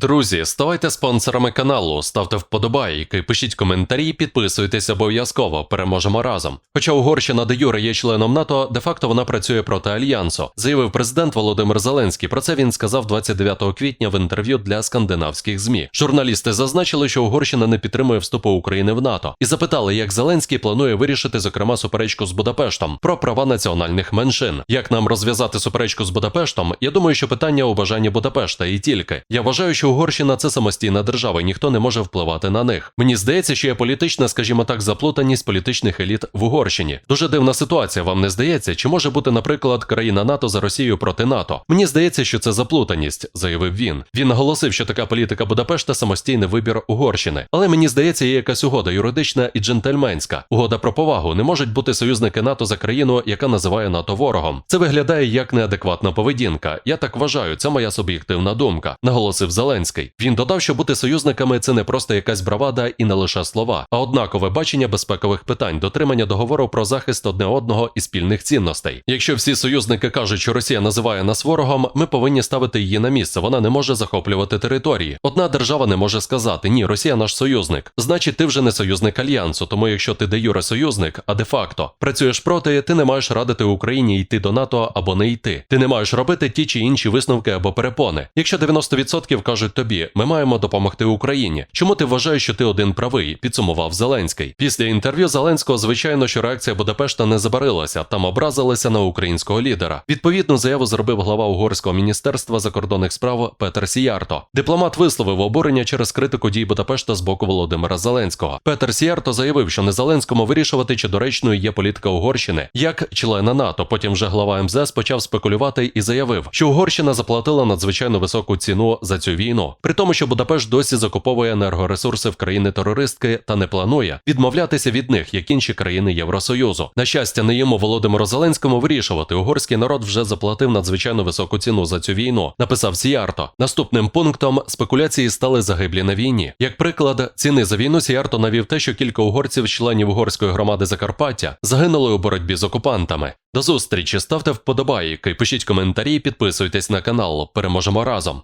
Друзі, ставайте спонсорами каналу, ставте вподобайки, пишіть коментарі, підписуйтесь обов'язково. Переможемо разом. Хоча Угорщина де юре є членом НАТО, де факто вона працює проти альянсу, заявив президент Володимир Зеленський. Про це він сказав 29 квітня в інтерв'ю для скандинавських змі. Журналісти зазначили, що Угорщина не підтримує вступу України в НАТО, і запитали, як Зеленський планує вирішити, зокрема, суперечку з Будапештом про права національних меншин. Як нам розв'язати суперечку з Будапештом? Я думаю, що питання у бажанні Будапешта і тільки. Я вважаю, що Угорщина це самостійна держава, і ніхто не може впливати на них. Мені здається, що є політична, скажімо так, заплутаність політичних еліт в Угорщині. Дуже дивна ситуація, вам не здається? Чи може бути, наприклад, країна НАТО за Росією проти НАТО? Мені здається, що це заплутаність, заявив він. Він наголосив, що така політика Будапешта самостійний вибір Угорщини. Але мені здається, є якась угода юридична і джентльменська. Угода про повагу. Не можуть бути союзники НАТО за країну, яка називає НАТО ворогом. Це виглядає як неадекватна поведінка. Я так вважаю, це моя суб'єктивна думка, наголосив Зеленський. Він додав, що бути союзниками це не просто якась бравада і не лише слова, а однакове бачення безпекових питань, дотримання договору про захист одне одного і спільних цінностей. Якщо всі союзники кажуть, що Росія називає нас ворогом, ми повинні ставити її на місце. Вона не може захоплювати території. Одна держава не може сказати ні, Росія наш союзник. Значить, ти вже не союзник альянсу. Тому якщо ти де юре союзник, а де факто працюєш проти, ти не маєш радити Україні йти до НАТО або не йти. Ти не маєш робити ті чи інші висновки або перепони. Якщо 90% кажуть тобі, ми маємо допомогти Україні. Чому ти вважаєш, що ти один правий? Підсумував Зеленський. Після інтерв'ю Зеленського, звичайно, що реакція Будапешта не забарилася, там образилися на українського лідера. Відповідну заяву зробив глава угорського міністерства закордонних справ Петер Сіярто. Дипломат висловив обурення через критику дій Будапешта з боку Володимира Зеленського. Петер Сіярто заявив, що не Зеленському вирішувати, чи доречною є політика Угорщини як члена НАТО. Потім вже глава МЗС почав спекулювати і заявив, що Угорщина заплатила надзвичайно високу ціну за цю війну, при тому, що Будапешт досі закуповує енергоресурси в країни терористки та не планує відмовлятися від них, як інші країни Євросоюзу. На щастя, не йому Володимиру Зеленському вирішувати. Угорський народ вже заплатив надзвичайно високу ціну за цю війну. Написав Сіярто. Наступним пунктом спекуляції стали загиблі на війні. Як приклад ціни за війну Сіярто навів те, що кілька угорців, членів угорської громади Закарпаття, загинули у боротьбі з окупантами. До зустрічі ставте вподобайки, пишіть коментарі, підписуйтесь на канал. Переможемо разом.